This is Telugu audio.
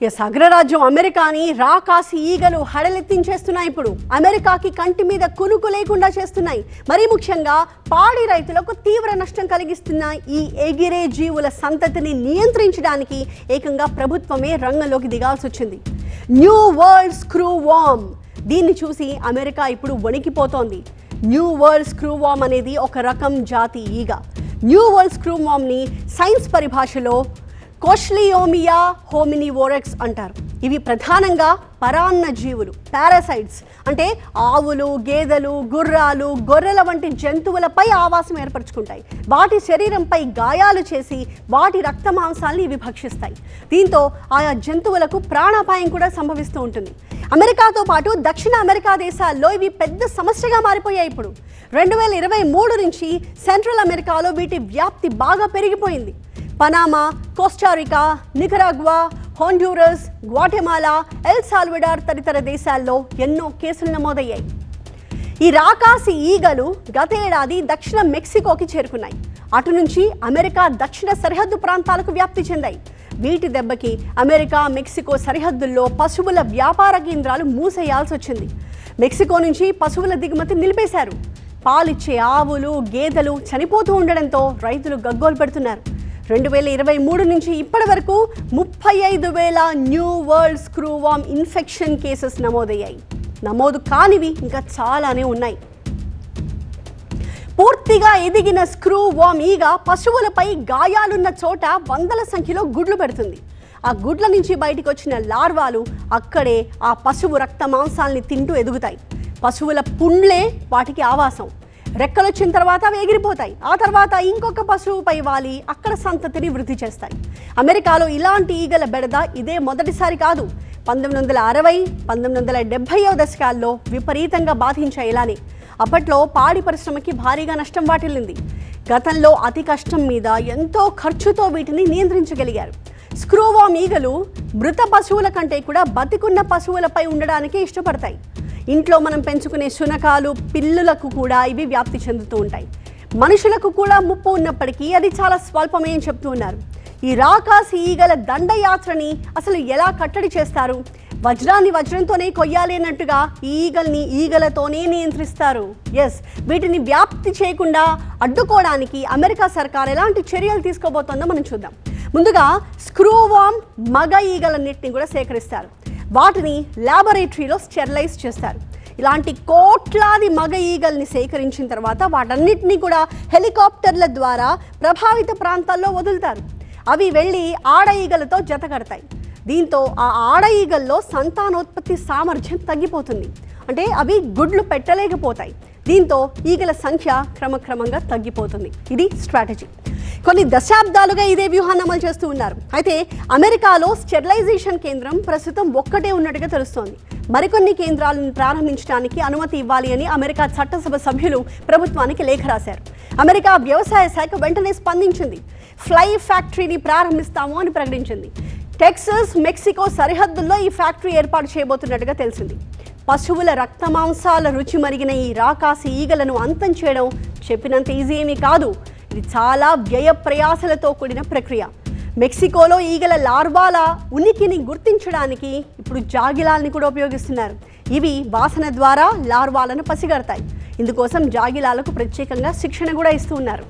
ఎస్ అగ్రరాజ్యం అమెరికాని రాకాసి ఈగలు హడలెత్తించేస్తున్నాయి ఇప్పుడు. అమెరికాకి కంటి మీద కునుకు లేకుండా చేస్తున్నాయి. మరీ ముఖ్యంగా పాడి రైతులకు తీవ్ర నష్టం కలిగిస్తున్న ఈ ఎగిరే జీవుల సంతతిని నియంత్రించడానికి ఏకంగా ప్రభుత్వమే రంగంలోకి దిగాల్సి వచ్చింది. న్యూ వరల్డ్ స్క్రూ వామ్ దీన్ని చూసి అమెరికా ఇప్పుడు వణికిపోతోంది. న్యూ వరల్డ్ స్క్రూ వామ్ అనేది ఒక రకం జాతి ఈగ. న్యూ వరల్డ్ స్క్రూ వామ్ని సైన్స్ పరిభాషలో కోష్లియోమియా హోమినివోరెక్స్ అంటారు. ఇవి ప్రధానంగా పరాన్న జీవులు పారాసైట్స్ అంటే ఆవులు గేదెలు గుర్రాలు గొర్రెల వంటి జంతువులపై ఆవాసం ఏర్పరచుకుంటాయి. వాటి శరీరంపై గాయాలు చేసి వాటి రక్త మాంసాల్ని ఇవి భక్షిస్తాయి దీంతో ఆయా జంతువులకు ప్రాణాపాయం కూడా సంభవిస్తూ ఉంటుంది. అమెరికాతో పాటు దక్షిణ అమెరికా దేశాల్లో ఇవి పెద్ద సమస్యగా మారిపోయాయి ఇప్పుడు. రెండు వేల ఇరవై మూడు నుంచి సెంట్రల్ అమెరికాలో వీటి వ్యాప్తి బాగా పెరిగిపోయింది. Panama Costa Rica Nicaragua Honduras Guatemala El Salvador తదితర దేశాల్లో ఎన్నో కేసులు నమోదయ్యాయి. ఈ రాకాసి ఈగలు గత ఏడాది దక్షిణ మెక్సికోకి చేరుకున్నాయి. అటు నుంచి అమెరికా దక్షిణ సరిహద్దు ప్రాంతాలకు వ్యాప్తి చెందాయి. వీటి దెబ్బకి అమెరికా మెక్సికో సరిహద్దుల్లో పశువుల వ్యాపార కేంద్రాలు మూసేయాల్సి వచ్చింది. మెక్సికో నుంచి పశువుల దిగుమతి నిలిపేశారు. పాలిచ్చే ఆవులు గేదెలు చనిపోతూ ఉండడంతో రైతులు గగ్గోలు పెడుతున్నారు. రెండు వేల ఇరవై మూడు నుంచి ఇప్పటి వరకు ముప్పై ఐదు వేల new world screwworm infection cases నమోదయ్యాయి. నమోదు కానివి ఇంకా చాలానే ఉన్నాయి. పూర్తిగా ఎదిగిన స్క్రూ వామ్ ఈగ పశువులపై గాయాలున్న చోట వందల సంఖ్యలో గుడ్లు పెడుతుంది. ఆ గుడ్ల నుంచి బయటకు వచ్చిన లార్వాలు అక్కడే ఆ పశువు రక్త మాంసాల్ని తింటూ ఎదుగుతాయి. పశువుల పుండ్లే వాటికి ఆవాసం. రెక్కలు వచ్చిన తర్వాత అవి ఎగిరిపోతాయి. ఆ తర్వాత ఇంకొక పశువుపై వాలి అక్కడ సంతతిని వృద్ధి చేస్తాయి. అమెరికాలో ఇలాంటి ఈగల బెడద ఇదే మొదటిసారి కాదు. పంతొమ్మిది వందల అరవై పంతొమ్మిది వందల డెబ్భైవ దశకాల్లో విపరీతంగా బాధించాయి ఇలానే అప్పట్లో పాడి పరిశ్రమకి భారీగా నష్టం వాటిల్లింది. గతంలో అతి కష్టం మీద ఎంతో ఖర్చుతో వీటిని నియంత్రించగలిగారు. స్క్రూవామ్ ఈగలు మృత పశువుల కంటే కూడా బతికున్న పశువులపై ఉండడానికి ఇష్టపడతాయి. ఇంట్లో మనం పెంచుకునే శునకాలు పిల్లులకు కూడా ఇవి వ్యాప్తి చెందుతూ ఉంటాయి. మనుషులకు కూడా ముప్పు ఉన్నప్పటికీ అది చాలా స్వల్పమే అని చెప్తూ ఉన్నారు. ఈ రాకాసి ఈగల దండయాత్రని అసలు ఎలా కట్టడి చేస్తారు? వజ్రాన్ని వజ్రంతోనే కొయ్యాలి అన్నట్టుగా ఈగల్ని ఈగలతోనే నియంత్రిస్తారు. ఎస్ వీటిని వ్యాప్తి చేయకుండా అడ్డుకోవడానికి అమెరికా సర్కార్ ఎలాంటి చర్యలు తీసుకోబోతోందో మనం చూద్దాం. ముందుగా స్క్రూవామ్ మగ ఈగలన్నింటినీ కూడా సేకరిస్తారు. వాటిని ల్యాబొరేటరీలో స్టెరిలైజ్ చేస్తారు. ఇలాంటి కోట్లాది మగ ఈగల్ని సేకరించిన తర్వాత వాటన్నిటిని కూడా హెలికాప్టర్ల ద్వారా ప్రభావిత ప్రాంతాల్లో వదులుతారు. అవి వెళ్ళి ఆడ ఈగలతో జతగడతాయి దీంతో ఆ ఆడ ఈగల్లో సంతానోత్పత్తి సామర్థ్యం తగ్గిపోతుంది. అంటే అవి గుడ్లు పెట్టలేకపోతాయి. దీంతో ఈగల సంఖ్య క్రమక్రమంగా తగ్గిపోతుంది. ఇది స్ట్రాటజీ కొన్ని దశాబ్దాలుగా ఇదే వ్యూహాన్ని అమలు చేస్తూ ఉన్నారు. అయితే అమెరికాలో స్టెరిలైజేషన్ కేంద్రం ప్రస్తుతం ఒక్కటే ఉన్నట్టుగా తెలుస్తోంది. మరికొన్ని కేంద్రాలను ప్రారంభించడానికి అనుమతి ఇవ్వాలి అని అమెరికా చట్టసభ సభ్యులు ప్రభుత్వానికి లేఖ రాశారు. అమెరికా వ్యవసాయ శాఖ వెంటనే స్పందించింది. ఫ్లై ఫ్యాక్టరీని ప్రారంభిస్తాము అని ప్రకటించింది. టెక్సస్ మెక్సికో సరిహద్దుల్లో ఈ ఫ్యాక్టరీ ఏర్పాటు చేయబోతున్నట్టుగా తెలిసింది. పశువుల రక్త మాంసాల రుచి మరిగిన ఈ రాకాసి ఈగలను అంతం చేయడం చెప్పినంత ఈజీ ఏమీ కాదు. ఇది చాలా వ్యయ ప్రయాసలతో కూడిన ప్రక్రియ. మెక్సికోలో ఈగల లార్వాల ఉనికిని గుర్తించడానికి ఇప్పుడు జాగిలాల్ని కూడా ఉపయోగిస్తున్నారు. ఇవి వాసన ద్వారా లార్వాలను పసిగడతాయి. ఇందుకోసం జాగిలాలకు ప్రత్యేకంగా శిక్షణ కూడా ఇస్తూ ఉన్నారు.